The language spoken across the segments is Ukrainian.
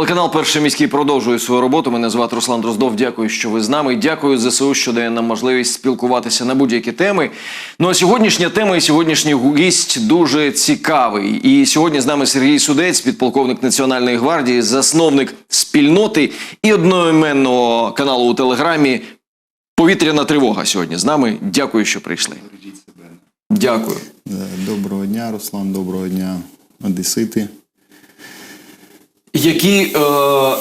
Телеканал Перший міський продовжує свою роботу. Мене звати Руслан Дроздов. Дякую, що ви з нами. Дякую ЗСУ, що дає нам можливість спілкуватися на будь-які теми. Ну а сьогоднішня тема і сьогоднішній гість дуже цікавий. І сьогодні з нами Сергій Судець, підполковник Національної гвардії, засновник спільноти і одноіменного каналу у Телеграмі. Повітряна тривога сьогодні з нами. Дякую, що прийшли. Дякую. Е, Доброго дня, Руслан, доброго дня, Одесити. Які е,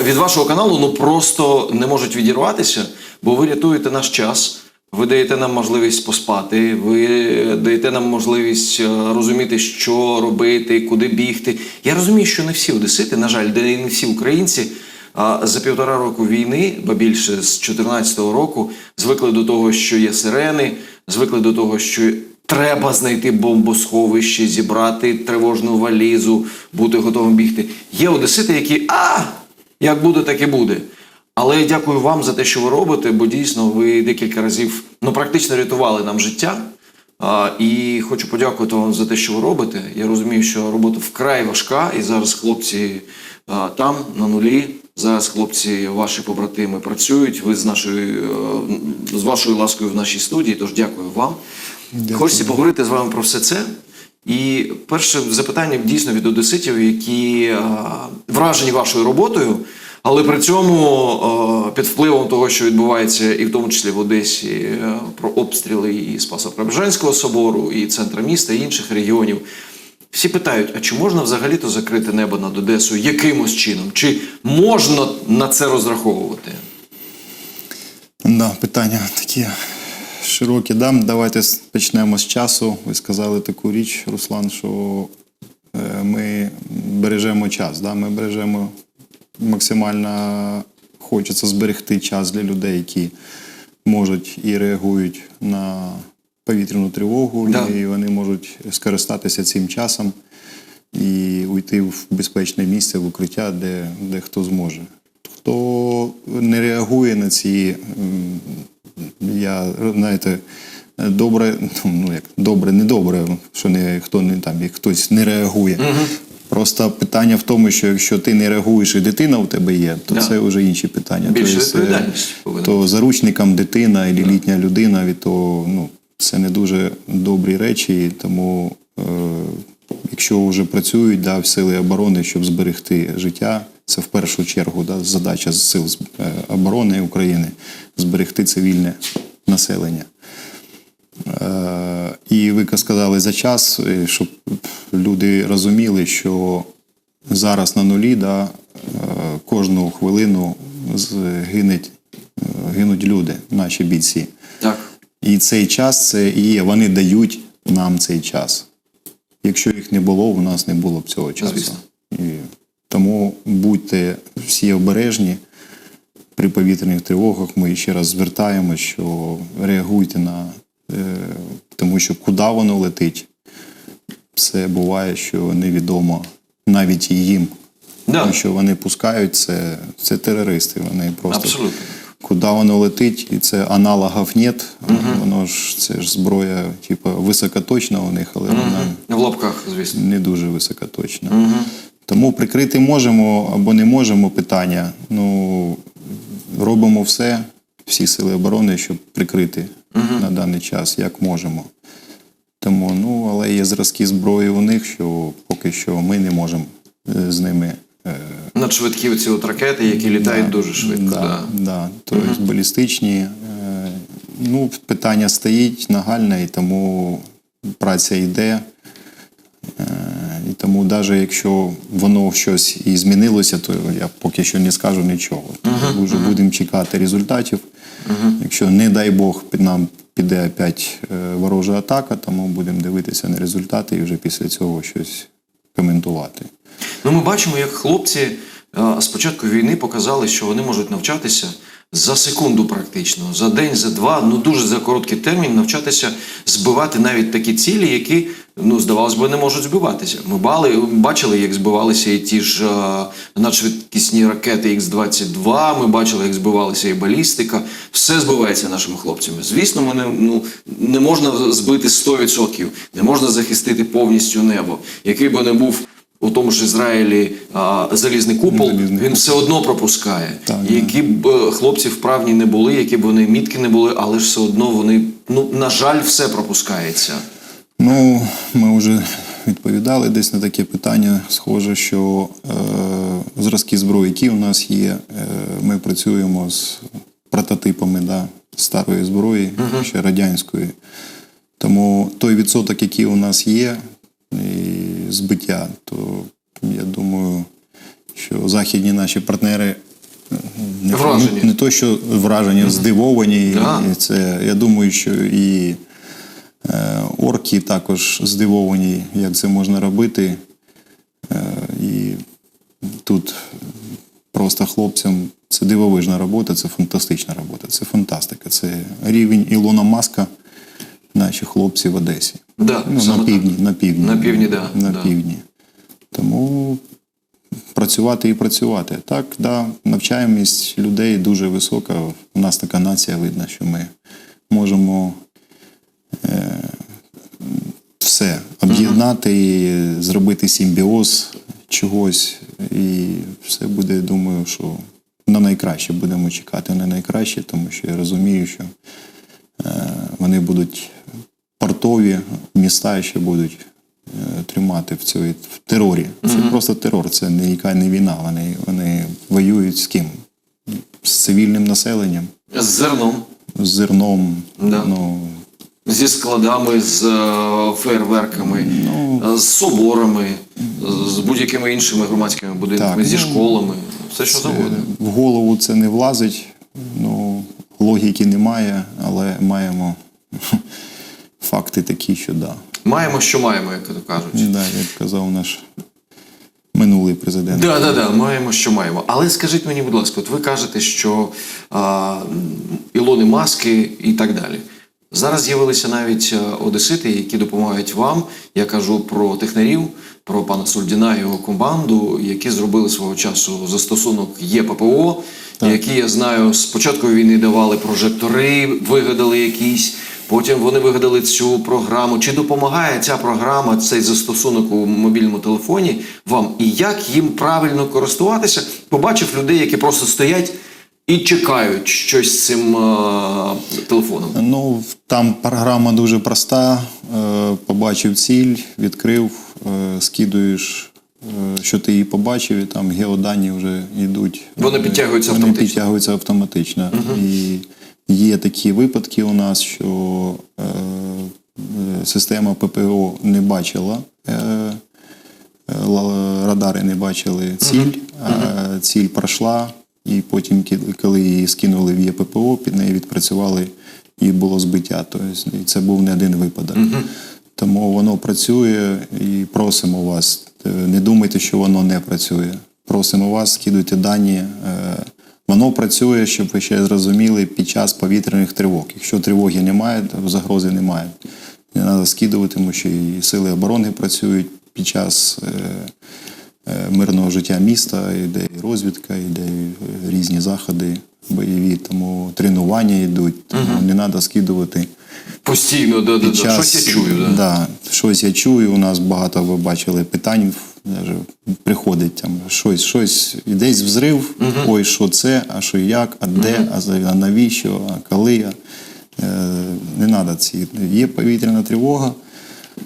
від вашого каналу ну просто не можуть відірватися, бо ви рятуєте наш час. Ви даєте нам можливість поспати, ви даєте нам можливість е, розуміти, що робити, куди бігти. Я розумію, що не всі одесити, на жаль, де не всі українці. За півтора року війни, ба більше з 2014 року, звикли до того, що є сирени, звикли до того, що треба знайти бомбосховище, зібрати тривожну валізу, бути готовим бігти. Є одесити, які а як буде, так і буде. Але я дякую вам за те, що ви робите, бо дійсно ви декілька разів ну практично рятували нам життя. А, і хочу подякувати вам за те, що ви робите. Я розумію, що робота вкрай важка, і зараз хлопці а, там на нулі. Зараз хлопці, ваші побратими працюють. Ви з нашою з вашою ласкою в нашій студії. Тож дякую вам. Дякую. Хочеться поговорити з вами про все це. І перше запитання дійсно від одеситів, які е, вражені вашою роботою, але при цьому е, під впливом того, що відбувається, і в тому числі в Одесі, е, про обстріли і Спасо-Преображенського собору, і центра міста, і інших регіонів. Всі питають: а чи можна взагалі-то закрити небо над Одесою якимось чином? Чи можна на це розраховувати? Да, питання такі широкі. Да? Давайте почнемо з часу. Ви сказали таку річ, Руслан, що е, ми бережемо час. Да? Ми бережемо максимально хочеться зберегти час для людей, які можуть і реагують на повітряну тривогу, Да. і вони можуть скористатися цим часом і уйти в безпечне місце, в укриття, де, де хто зможе. Хто не реагує на ці, я знаєте, добре, ну як добре, не добре, що не хто не там, як хтось не реагує. Просто питання в тому, що якщо ти не реагуєш і дитина у тебе є, то Да. це вже інші питання. Більше Тобто, е, відповідальність повинна То заручникам дитина і літня людина, від того, ну, це не дуже добрі речі, і тому е, якщо вже працюють да, в сили оборони, щоб зберегти життя, це в першу чергу да, задача сил е, оборони України зберегти цивільне населення. Е, І ви сказали за час, е, щоб люди розуміли, що зараз на нулі да, е, кожну хвилину гинуть, гинуть люди, наші бійці. Так. І цей час це і є, вони дають нам цей час. Якщо їх не було, у нас не було б цього часу. Звісно. І тому будьте всі обережні при повітряних тривогах. Ми ще раз звертаємося, що реагуйте на е, тому, що куди воно летить, це буває, що невідомо навіть і їм. Да. Тому що вони пускають це, це терористи. Вони просто Абсолютно. куди воно летить, і це аналогів нет. Воно ж це ж зброя, типу, високоточна у них, але вона В лапках, звісно. не дуже високоточна. Тому прикрити можемо або не можемо питання. Ну робимо все, всі сили оборони, щоб прикрити на даний час, як можемо. Тому, ну, але є зразки зброї у них, що поки що ми не можемо е, з ними. е, Надшвидкі ці от ракети, які літають дуже швидко. Да, Да. да. Тобто балістичні. е, Ну, питання стоїть нагальне, і тому праця йде. Е, тому, навіть якщо воно щось і змінилося, то я поки що не скажу нічого. Тобто Вже будемо чекати результатів. Якщо, не дай Бог, під нам піде опять е, ворожа атака, тому будемо дивитися на результати і вже після цього щось коментувати. Ну, ми бачимо, як хлопці е, з початку війни показали, що вони можуть навчатися за секунду, практично, за день, за два, ну дуже за короткий термін навчатися збивати навіть такі цілі, які, ну, здавалось би, не можуть збиватися. Ми бали, бачили, як збивалися і ті ж е, надшвидкісні ракети Х-22, ми бачили, як збивалися і балістика. Все збивається нашими хлопцями. Звісно, ми не, ну, не можна збити 100%, не можна захистити повністю небо. Який би не був у тому ж Ізраїлі а, залізний купол, Залізний він все одно пропускає. Так, які б е, хлопці вправні не були, які б вони мітки не були, але ж все одно вони, ну, на жаль, все пропускається. Ну, ми вже відповідали десь на таке питання. Схоже, що е, зразки зброї, які у нас є, е, ми працюємо з прототипами да, старої зброї, ще радянської. Тому той відсоток, який у нас є, і збиття, то я думаю, що західні наші партнери е, не, Вражені. не, не то, що вражені, здивовані. Да. І це, я думаю, що і Е, Орки також здивовані, як це можна робити. Е, І тут просто хлопцям це дивовижна робота, це фантастична робота, це фантастика. Це рівень Ілона Маска, наші хлопці в Одесі. Да, Ну, саме на так. півдні, на півдні. На півдні, да, На да. півдні. Тому працювати і працювати. Так, да, навчаємість людей дуже висока. У нас така нація видно, що ми можемо е, все об'єднати, і зробити симбіоз чогось, і все буде, думаю, що на найкраще будемо чекати на найкраще, тому що я розумію, що е, вони будуть портові міста ще будуть е, тримати в цій в терорі. Це просто терор, це ніяка не війна. Вони, вони воюють з ким? З цивільним населенням, З зерном, з зерном. Да. Ну, зі складами, з е, фейерверками, Ну. е, з соборами, з будь-якими іншими громадськими будинками, Так, зі ну, школами, все що завгодно. в голову це не влазить. Ну, логіки немає, але маємо факти такі, що да. Маємо, що маємо, як то кажуть. Да, як казав наш минулий президент. Да, да, да, маємо, що маємо. Але скажіть мені, будь ласка, от ви кажете, що а, Ілони Маски і так далі. Зараз з'явилися навіть е, одесити, які допомагають вам. Я кажу про технарів, про пана Сульдіна і його команду, які зробили свого часу застосунок ЄППО, які я знаю, з початку війни давали прожектори, вигадали якісь. Потім вони вигадали цю програму. Чи допомагає ця програма, цей застосунок у мобільному телефоні вам? І як їм правильно користуватися? Побачив людей, які просто стоять і чекають щось з цим е, телефоном. Ну, там програма дуже проста. Е, Побачив ціль, відкрив, е, скидуєш, е, що ти її побачив, і там геодані вже йдуть. Вони підтягуються Вони автоматично. підтягуються автоматично. І є такі випадки у нас, що е, е, система ППО не бачила. Е, радари не бачили ціль, а ціль пройшла, і потім, коли її скинули в ЄППО, під нею відпрацювали і було збиття. Тобто, і це був не один випадок. Тому воно працює і просимо вас. е, Не думайте, що воно не працює. Просимо вас, скидуйте дані. е, Воно працює, щоб ви ще зрозуміли під час повітряних тривог. Якщо тривоги немає, то загрози немає. Не треба скидувати, тому що і сили оборони працюють під час е, е, мирного життя міста, йде і розвідка, йде і е, різні заходи бойові, тому тренування йдуть, тому не треба скидувати. Постійно, да, да. час, щось я чую. Да. Да, щось я чую. У нас багато ви бачили питань. Даже приходить там щось, щось, і десь взрив. Ой, що це, а що як, а де, а а навіщо, а коли. Е, не треба ці. Є повітряна тривога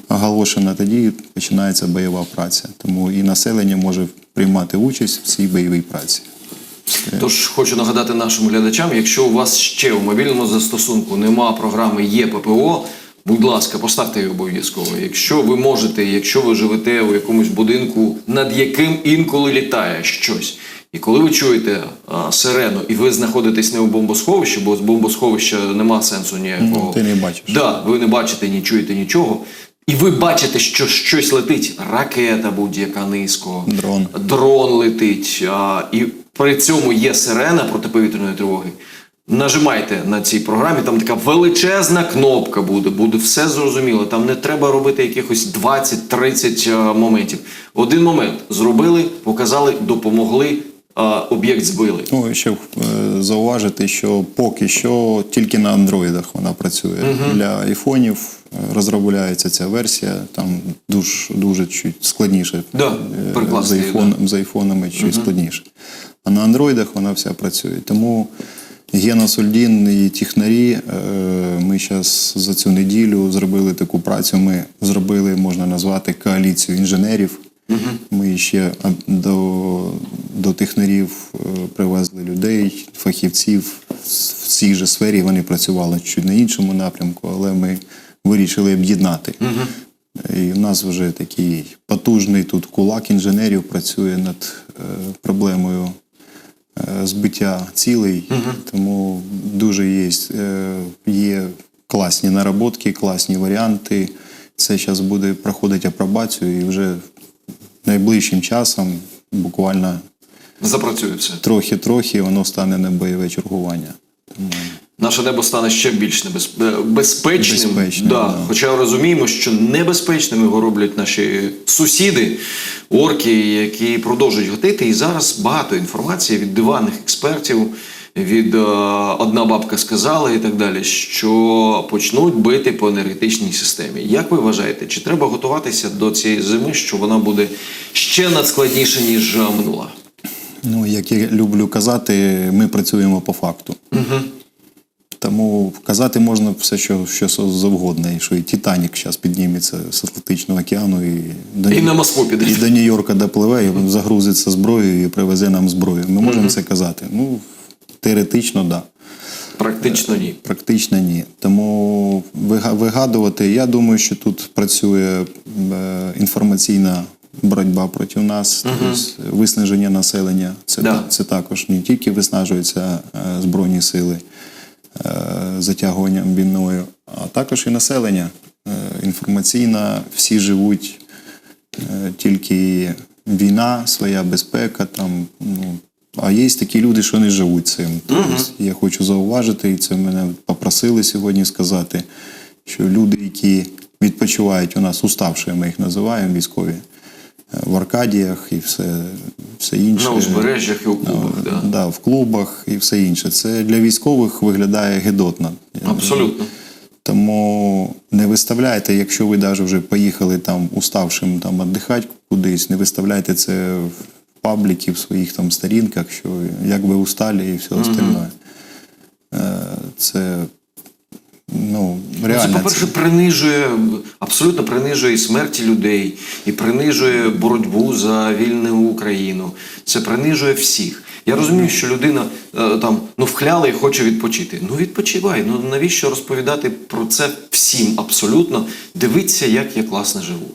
оголошена, тоді починається бойова праця. Тому і населення може приймати участь в цій бойовій праці. Тож хочу нагадати нашим глядачам, якщо у вас ще у мобільному застосунку нема програми ЄППО, будь ласка, поставте її обов'язково. Якщо ви можете, якщо ви живете у якомусь будинку, над яким інколи літає щось. І коли ви чуєте а, сирену, і ви знаходитесь не у бомбосховищі, бо з бомбосховища нема сенсу ніякого. Ну, ти не бачиш. Да, ви не бачите, не чуєте нічого. І ви бачите, що щось летить. Ракета будь-яка низько, Дрон. дрон летить, а, і при цьому є сирена протиповітряної тривоги. Нажимайте на цій програмі, там така величезна кнопка буде, буде все зрозуміло. Там не треба робити якихось 20-30 е, моментів. Один момент зробили, показали, допомогли. а, об'єкт збили. Ну, і ще е, зауважити, що поки що тільки на андроїдах вона працює. Для айфонів е, розробляється ця версія, там дуже, дуже чуть складніше. Да, Е, з, айфон, з айфонами чуть складніше. А на андроїдах вона вся працює. Тому Гена Сульдін і технарі, е, ми зараз за цю неділю зробили таку працю. Ми зробили, можна назвати, коаліцію інженерів. Ми ще до, до технарів е, привезли людей, фахівців в цій же сфері. Вони працювали чуть на іншому напрямку, але ми вирішили об'єднати. І в нас вже такий потужний тут кулак інженерів працює над проблемою збиття цілей. Тому дуже є, е, є класні наработки, класні варіанти. Це зараз буде проходити апробацію і вже найближчим часом, буквально Запрацює все. трохи-трохи, воно стане на бойове чергування. Тому Наше небо стане ще більш небез... е, безпечним. Да. да. Хоча розуміємо, що небезпечними його роблять наші сусіди, орки, які продовжують гатити. І зараз багато інформації від диванних експертів, від е, одна бабка сказала і так далі, що почнуть бити по енергетичній системі. Як ви вважаєте, чи треба готуватися до цієї зими, що вона буде ще надскладніша, ніж е, минула? Ну, як я люблю казати, ми працюємо по факту. Тому казати можна все, що, що завгодно, і що і Титанік зараз підніметься з Атлантичного океану і до, І на Москву піде. і до Нью-Йорка допливе, і загрузиться зброєю і привезе нам зброю. Ми можемо це казати. Ну, теоретично, так. Да. Практично ні. Практично ні. Тому вига- вигадувати, я думаю, що тут працює е, інформаційна боротьба проти нас, тобто виснаження населення. Це, Да. це також не тільки виснажуються е, збройні сили е, затягуванням війною, а також і населення. Е, інформаційно всі живуть е, тільки війна, своя безпека. Там, ну, а є такі люди, що не живуть цим. Тобто, я хочу зауважити, і це мене попросили сьогодні сказати, що люди, які відпочивають у нас, уставші, ми їх називаємо військові, е, в Аркадіях і все, все інше. На узбережжях і у клубах. Да. Да, в клубах і все інше. Це для військових виглядає гидотно. Абсолютно. Тому не виставляйте, якщо ви навіть вже поїхали там уставшим там віддихати кудись, не виставляйте це в пабліки, в своїх там сторінках, що як ви усталі і все остальне. Е, Це ну, Це, реально. по-перше, принижує, абсолютно принижує і смерті людей, і принижує боротьбу за вільну Україну. Це принижує всіх. Я розумію, що людина е, там ну вхляла і хоче відпочити. Ну відпочивай. Ну навіщо розповідати про це всім абсолютно? Дивіться, як я класно живу.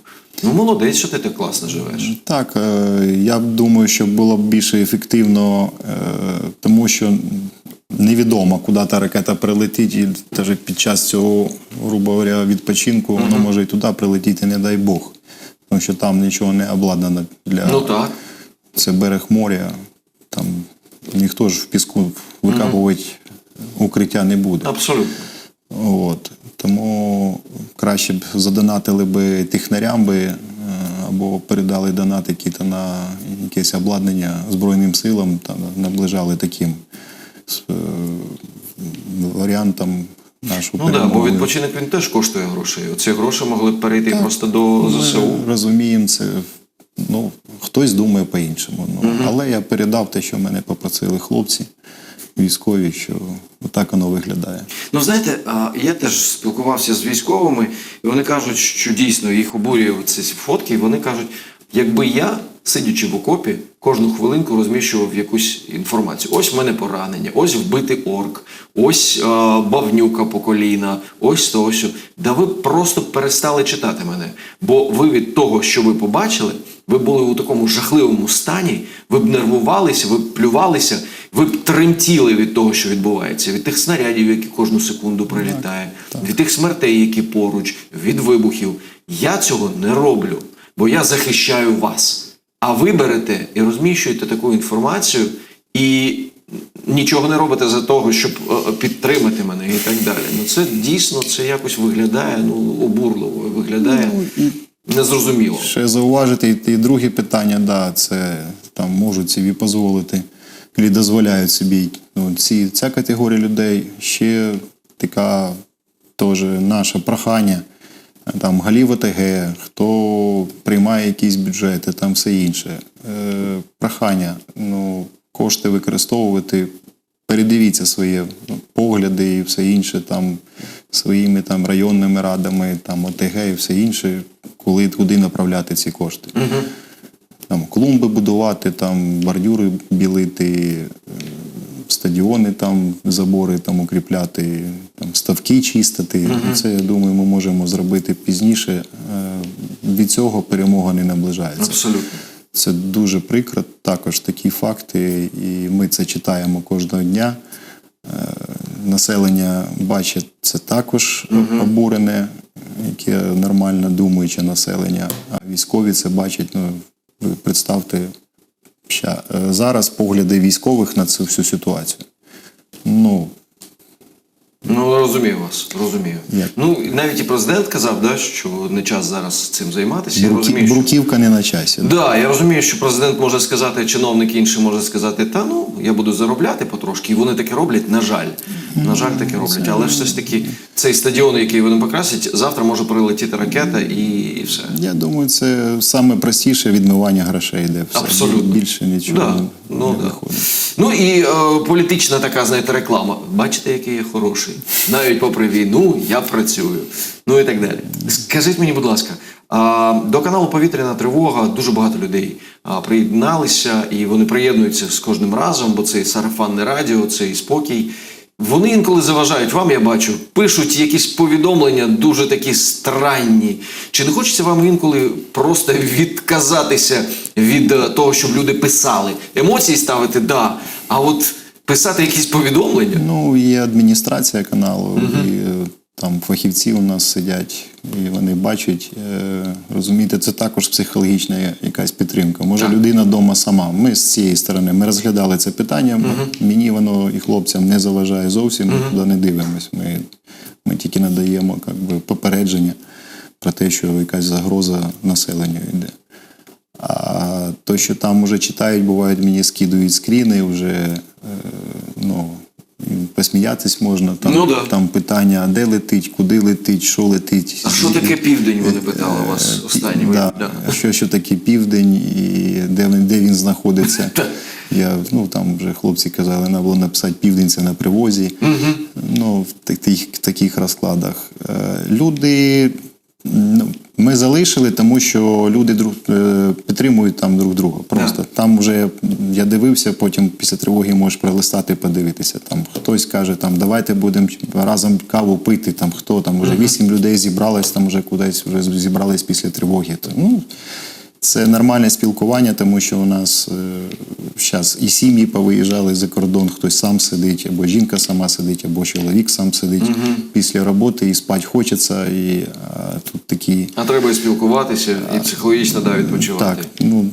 Ну молодець, що ти так класно живеш. Так, е, я думаю, що було б більше ефективно, е, тому що невідомо, куди та ракета прилетить, і навіть під час цього, грубо говоря, відпочинку воно може і туди прилетіти, не дай Бог. Тому що там нічого не обладнано для Ну так. це берег моря. Там ніхто ж в піску викапувати укриття не буде. Абсолютно. От. Тому краще б задонатили би технарям би, е, або передали донат який-то на якесь обладнання Збройним силам та наближали таким е, варіантом нашу Ну так, бо відпочинок він теж коштує грошей. Оці гроші могли б перейти просто до Ми ЗСУ. розуміємо це. Ну, хтось думає по-іншому. Ну, Але я передав те, що мене попросили хлопці військові, що отак воно виглядає. Ну, знаєте, я теж спілкувався з військовими, і вони кажуть, що дійсно їх обурює ці фотки, і вони кажуть, якби я, сидячи в окопі, кожну хвилинку розміщував якусь інформацію. Ось в мене поранення, ось вбитий орк, ось а, бавнюка по коліна, ось то, ось. Да ви просто перестали читати мене. Бо ви від того, що ви побачили, ви були у такому жахливому стані, ви б нервувалися, ви б плювалися, ви б тремтіли від того, що відбувається, від тих снарядів, які кожну секунду прилітає, від тих смертей, які поруч, від вибухів. Я цього не роблю, бо я захищаю вас. А ви берете і розміщуєте таку інформацію і нічого не робите за того, щоб е, підтримати мене і так далі. Ну це дійсно це якось виглядає ну обурливо, виглядає незрозуміло. Ще зауважити і, і друге питання, да, це там можуть собі дозволити, і дозволяють собі. Ну, ці, ця категорія людей ще така теж наше прохання. Там голів ОТГ, хто приймає якісь бюджети, там все інше. Е, прохання, ну, кошти використовувати, передивіться свої погляди і все інше, там своїми там районними радами, там ОТГ і все інше, коли куди направляти ці кошти. Там клумби будувати, там бордюри білити, стадіони, там забори там укріпляти, там ставки чистити. Це я думаю, ми можемо зробити пізніше. Е, Від цього перемога не наближається. Абсолютно. Це дуже прикро. Також такі факти, і ми це читаємо кожного дня. Е, Населення бачить це також обурене, яке нормально думаюче населення. А військові це бачать. Ну, ви представте зараз погляди військових на цю всю ситуацію. Ну, Ну, розумію вас, розумію. Як? Ну, навіть і президент казав, да, що не час зараз цим займатися. Я розумію, що... бруківка не на часі. Да, я розумію, що президент може сказати, чиновник інший може сказати, та ну я буду заробляти потрошки, і вони таке роблять. На жаль, на жаль, таке роблять. Але ж все ж таки цей стадіон, який вони покрасять, завтра може прилетіти ракета і, і все. Я думаю, це саме простіше відмивання грошей йде. Все. Абсолютно. Більше нічого Да, не ну, да. виходить. Ну і е, політична така, знаєте, реклама. Бачите, який я хороший. Навіть попри війну я працюю. Ну і так далі. Скажіть мені, будь ласка, до каналу Повітряна тривога дуже багато людей приєдналися, і вони приєднуються з кожним разом, бо це і сарафанне радіо, це і спокій. Вони інколи заважають вам, я бачу, пишуть якісь повідомлення дуже такі странні. Чи не хочеться вам інколи просто відказатися від е, того, щоб люди писали? Емоції ставити, да. А от писати якісь повідомлення. Ну, є адміністрація каналу, і е, там фахівці у нас сидять, і вони бачать. Е, розумієте, це також психологічна якась підтримка. Може, Так. людина вдома сама. Ми з цієї сторони ми розглядали це питання. Мені воно і хлопцям не заважає зовсім. Ми туди не дивимось. Ми, ми тільки надаємо как би, попередження про те, що якась загроза населенню йде. А то, що там вже читають, бувають, мені скидують скріни, вже е, ну, посміятись можна. Там, Ну да. там питання, а де летить, куди летить, що летить. А що таке південь? Вони питали Е, вас останні. Да, да. Що, що таке південь і де, він- де він знаходиться. Я, ну, там вже хлопці казали, треба було написати південь це на привозі. Ну, в таких, таких розкладах. Е, Люди. Ми залишили, тому що люди друг е, підтримують там друг друга. Просто там вже я дивився, потім після тривоги можеш пролистати, подивитися. Там хтось каже, там давайте будемо разом каву пити. Там хто там вже вісім людей зібралось, там вже кудись вже зібрались після тривоги. То, ну, це нормальне спілкування, тому що у нас зараз і сім'ї повиїжджали за кордон, хтось сам сидить, або жінка сама сидить, або чоловік сам сидить після роботи і спати хочеться. І а, тут такі А треба і спілкуватися, і психологічно да, відпочивати. так, ну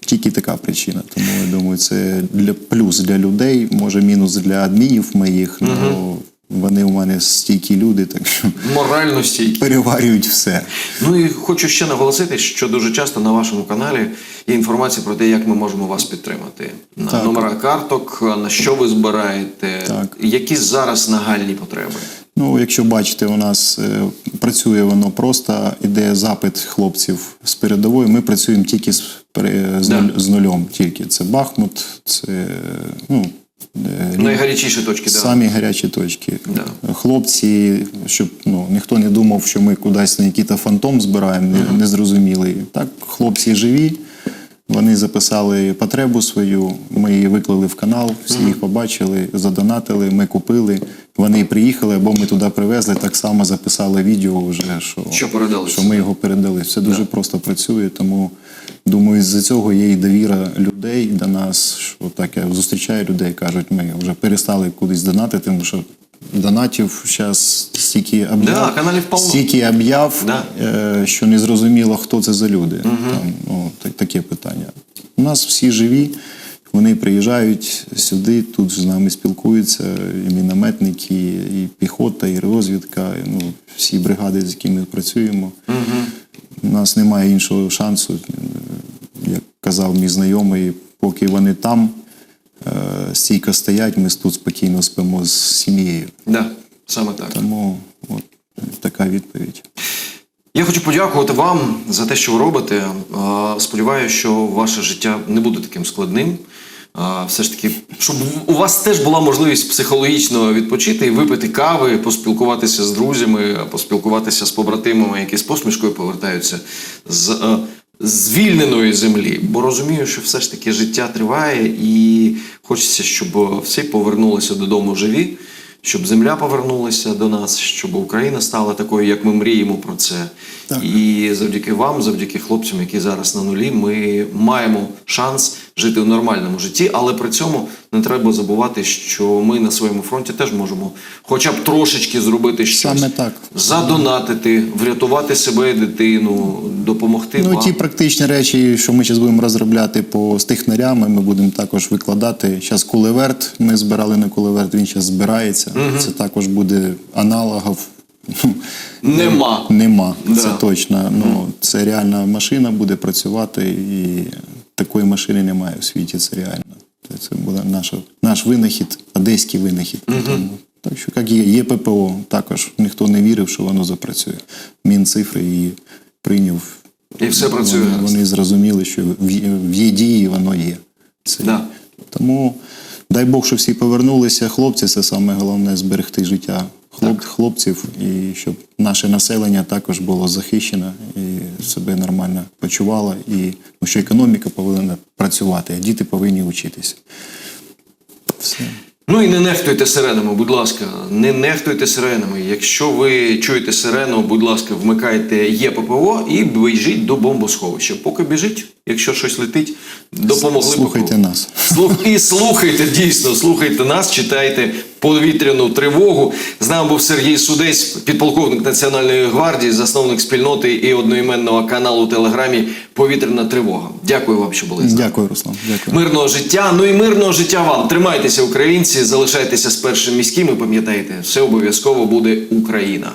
тільки така причина. Тому я думаю, це для плюс для людей, може мінус для адмінів моїх. Ну вони у мене стійкі люди, так що Морально стійкі. переварюють все. Ну і хочу ще наголосити, що дуже часто на вашому каналі є інформація про те, як ми можемо вас підтримати. На Так. номера карток, на що ви збираєте, Так. які зараз нагальні потреби. Ну, якщо бачите, у нас е, працює воно просто, іде запит хлопців з передової. Ми працюємо тільки з, з, Да. з нульом. Тільки це Бахмут, це ну, Найгарячіші точки, да. самі гарячі точки. Да. Хлопці, щоб ну, ніхто не думав, що ми кудись на який-то фантом збираємо, не, незрозумілий. Так, хлопці живі. Вони записали потребу свою, ми її виклали в канал, всі їх побачили, задонатили, ми купили. Вони приїхали, або ми туди привезли, так само записали відео вже, що, Що що ми його передали. Все дуже просто працює, тому думаю, з-за цього є і довіра людей до нас, що так я зустрічаю людей, кажуть, ми вже перестали кудись донатити, тому що донатів зараз стільки об'яв, Да, стільки об'яв, Да. е, що не зрозуміло, хто це за люди. Там, ну, так- таке питання. У нас всі живі. Вони приїжджають сюди, тут з нами спілкуються і мінометники, і піхота, і розвідка, і, ну, всі бригади, з якими працюємо. У нас немає іншого шансу. Казав мій знайомий, поки вони там е, стійко стоять, ми тут спокійно спимо з сім'єю. Да, саме так. Тому от така відповідь. Я хочу подякувати вам за те, що ви робите. Е, Сподіваюся, що ваше життя не буде таким складним. Е, Все ж таки, щоб у вас теж була можливість психологічно відпочити і випити кави, поспілкуватися з друзями, поспілкуватися з побратимами, які з посмішкою повертаються з е, звільненої землі. Бо розумію, що все ж таки життя триває, і хочеться, щоб всі повернулися додому живі щоб земля повернулася до нас, щоб Україна стала такою, як ми мріємо про це. Так. І завдяки вам, завдяки хлопцям, які зараз на нулі, ми маємо шанс жити в нормальному житті, але при цьому не треба забувати, що ми на своєму фронті теж можемо, хоча б трошечки зробити щось. Саме так. Задонатити, врятувати себе і дитину, допомогти Ну, вам. ті практичні речі, що ми зараз будемо розробляти по стихнарями, ми будемо також викладати. Зараз кулеверт ми збирали на кулеверт, він зараз збирається. Це також буде аналогів. Нема. Нема, Да. це точно. Ну, це реальна машина буде працювати, і такої машини немає у світі, це реально. Це- буде наша, наш винахід, одеський винахід. Тому, так що як є, є ППО, також ніхто не вірив, що воно запрацює. Мінцифри її прийняв. І все працює. Вони, вони зрозуміли, що в, в є дії воно є. Це, Да. Тому дай Бог, що всі повернулися. Хлопці, це саме головне зберегти життя хлоп, хлопців, і щоб наше населення також було захищено і себе нормально почувало. І тому що економіка повинна працювати, а діти повинні вчитися. Все. Ну і не нехтуйте сиренами, будь ласка, не нехтуйте сиренами. Якщо ви чуєте сирену, будь ласка, вмикайте ЄППО і біжіть до бомбосховища. Поки біжіть, якщо щось летить, допомогли Слухайте ППО. нас. Слух... І слухайте, дійсно, слухайте нас, читайте повітряну тривогу. З нами був Сергій Судець, підполковник Національної гвардії, засновник спільноти і одноіменного каналу у Телеграмі Повітряна тривога. Дякую вам, що були з нами. Дякую, Руслан. Дякую. Мирного життя. Ну і мирного життя вам. Тримайтеся, українці, залишайтеся з першим міським і пам'ятайте, все обов'язково буде Україна.